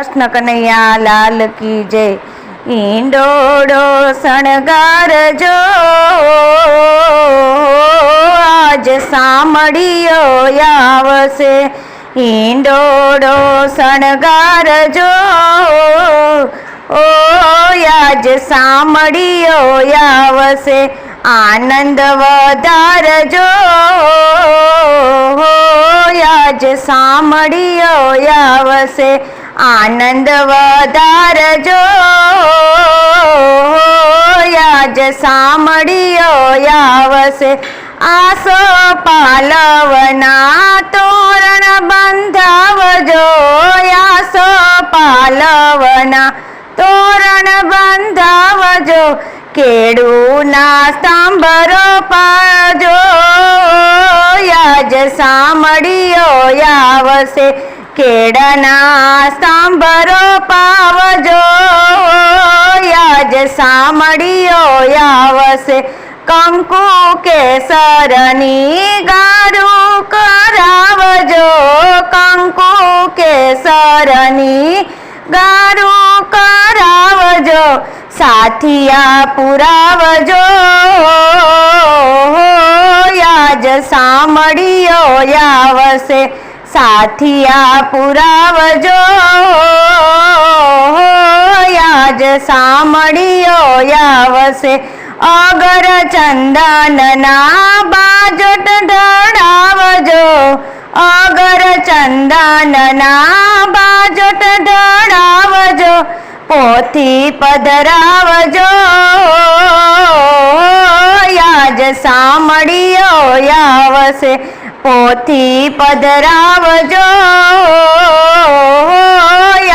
કૃષ્ણ કનૈયા લાલ કી જય. ઈંડોડો શણગારજો આજ સામડીયો આવશે. ઈંડોડો શણગારજો ઓ, આજ સામડીયો આવશે. આનંદ વધારજો આજ સામડીયો આવશે. આનંદ વધારજો આજ સામડીયો આવશે આસો પાલવના તોરણ બંધાવજો. આસો પાલવના તોરણ બંધાવજો. કેળુના સ્તંભરો પાજો યાજ સામડીયો આવશે કેળના સાંભરો પાવજો, યાજ સામડીયો આવશે કંકુ કેસરની ગારું કરાવજો, કંકુ કેસરની ગારું કરાવજો, સાથિયા પુરાવજો, યાજ સામડીયો આવશે સાથિયા પુરાવજો. આજ સામડીયો આવશે અગર ચંદનના બાજટ ઢળાવજો અગર ચંદનના બાજટ ઢળાવજો પોથી પધરાવજો. યાજ સામડીયો આવશે પોથી પધરાવજો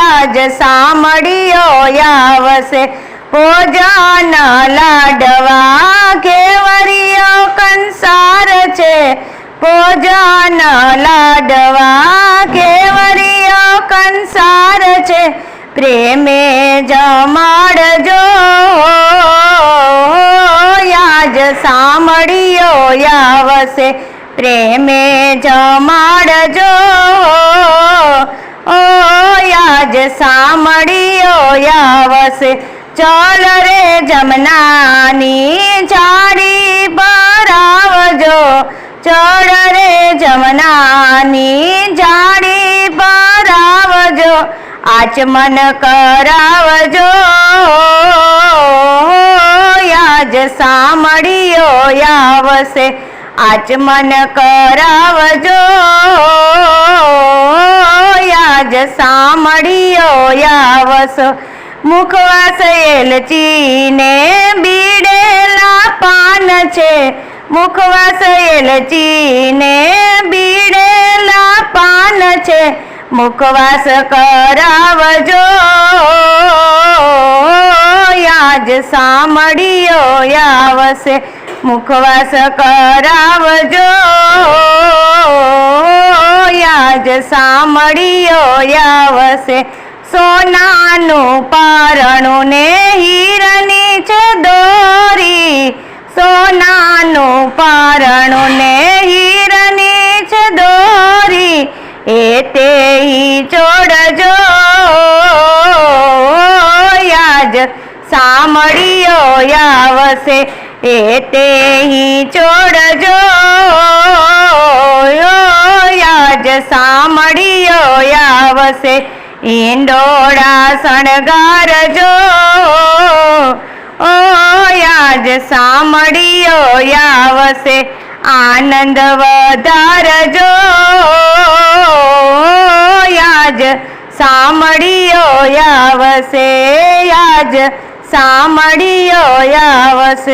આજ સામડીયો આવશે પોજાના લાડવા કેવરિયો કંસાર છે. પોજાના લાડવા કેવરિયો કંસાર છે. પ્રેમે જમાડજો આવશે પ્રેમે જમાડજો ઓ યાજ સામડીયો આવશે ચલ રે જમનાની જાડી ભરાવજો. ચડ રે જમનાની જાડી ભરાવજો. આચમન કરાવજો. યાજ સામડીયો આવશે આચમન કરાવજો. યાજ સામડીયો યાવસ. મુખવાસ એલચીને બીડેલા પાન છે. મુખવાસ એલચીને બીડેલા પાન છે. મુખવાસ કરાવજો. યાજ સામડીયો આવશે મુખવાસ કરાવજો. યાજ સામડીયો યાવશે. સોનાનું પારણું ને હીરની છે દોરી સોનાનું પારણું ને હીરની છે દોરી એ તે ચોડજો. યાજ સામડીયો આવશે એ તે ચોડજો. યાજ સામડીયો આવશે. ઈંડોળા શણગારજો. ઓ યાજ સામડીયો આવશે. આનંદ વધારજો. યાજ સામડીયો આવશે. યાજ સામડીયો આવશે.